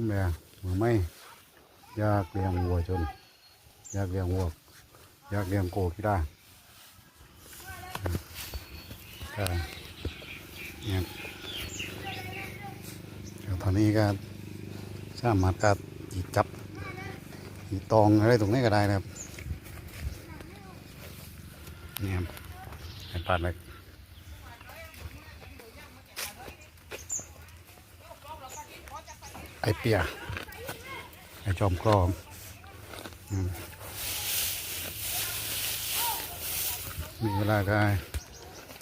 มเลยมือไม่อยากเลี้ยงวัวจน อยากเลี้ยงวัวอยากเลี้ยงโกกีได้ก็เนี่ยตอนนี้ก็สามารถก็หยิบจับหยิบตองอะไรตรงนี้ก็ได้นะครับเนี่ยครับไอ้ปาดเลย อเปียไอจอมกรอมมีเวลาก็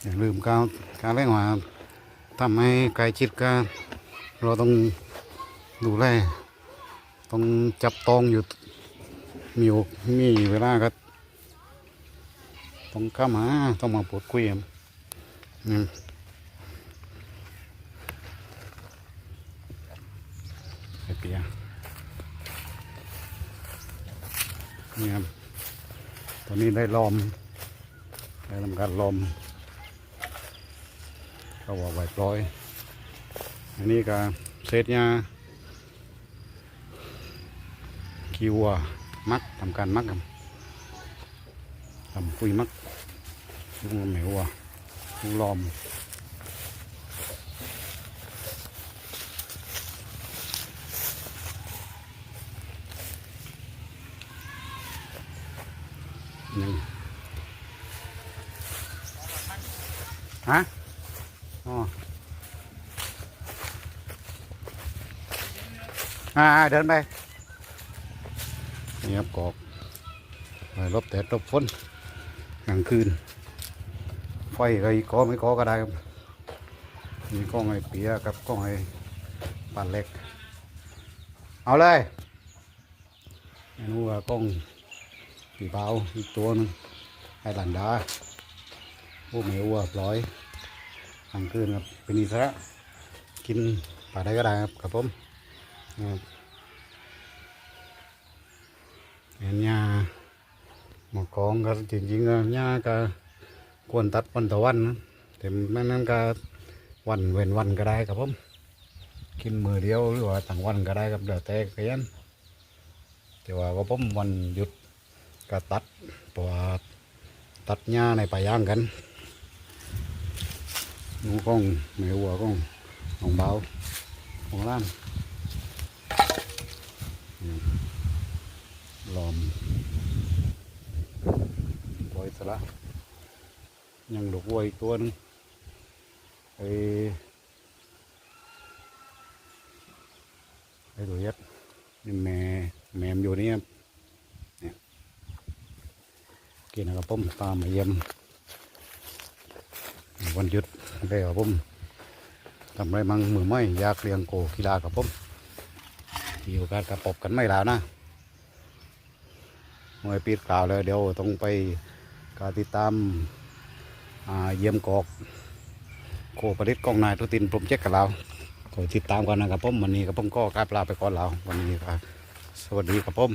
อย่าลืมการการเล่นว่าทำให้ใกล้ชิดกันเราต้องดูแลต้องจับตองอยู่มีมีเวลาก็ต้องข้ามาต้องมาพูดคุยกันอืม ไอเปียนี่ครับตอนนี้ได้ลอม ได้ทำการลอมก็ว่าไหวปล่อย อันนี้ก็เศษยากีวัวมักทำการมักครับทำปุยมักลุงแมววัวลุงลอม นึ่งฮะอ๋ออ่าเดินไปนี่ครับกอกไปรบแดดรบฝนกลางคืน ไฟก็อีกก็ไม่ก็ก็ได้ครับมีกล้องไอ้เปียกับกล้องไอ้ปานเล็ก เอาเลยไม่รู้ว่ากล้อง ปีเบาอีกตัวหนึงไอหลันดาพวกเมียววัวร้อยกลางคืนครับเป็นอิสระกินปลาได้ก็ได้ครับครับผมนะครับเห็นหญ้าหมอกองก็จริงๆก็หญ้าก็ควรตัดวันต่อวันนะแต่แม่นั้นก็วันเว้นวันก็ได้ครับผมกินมือเดียวหรือว่าต่างวันก็ได้ครับเดี๋ยวแต่ก็ยันแต่ว่าก็ผมวันหยุด ก็ตัดเพราะว่าตัดหญ้าในป่าย่างกันหนูกองแม่วัวกองของเบาของล้านอืมลอมปล่อยสละยังหลกวัวอีกตัวหนึงไอ้ไอ้ตัวยัดนี่แม่แม่มนอยู่นี่ครับ กินนะครับผมตามมาเยี่ยมวันหยุดได้ครับผมทำไรมั่งมือไม่อยากเลียงโกกีฬากับผมมีโอกาสกระปบกันไม่แล้วนะมวยปีดกล่าวเลยเดี๋ยวต้องไปการติดตามาเยี่ยมกอก โคประดิษฐ์กองนายตุตินพรมเจ๊กกับเราก็ติดตามกันนะครับผมวันนี้กับผมก็กราบลาไปก่อนแล้ววันนี้ครับสวัสดีครับผม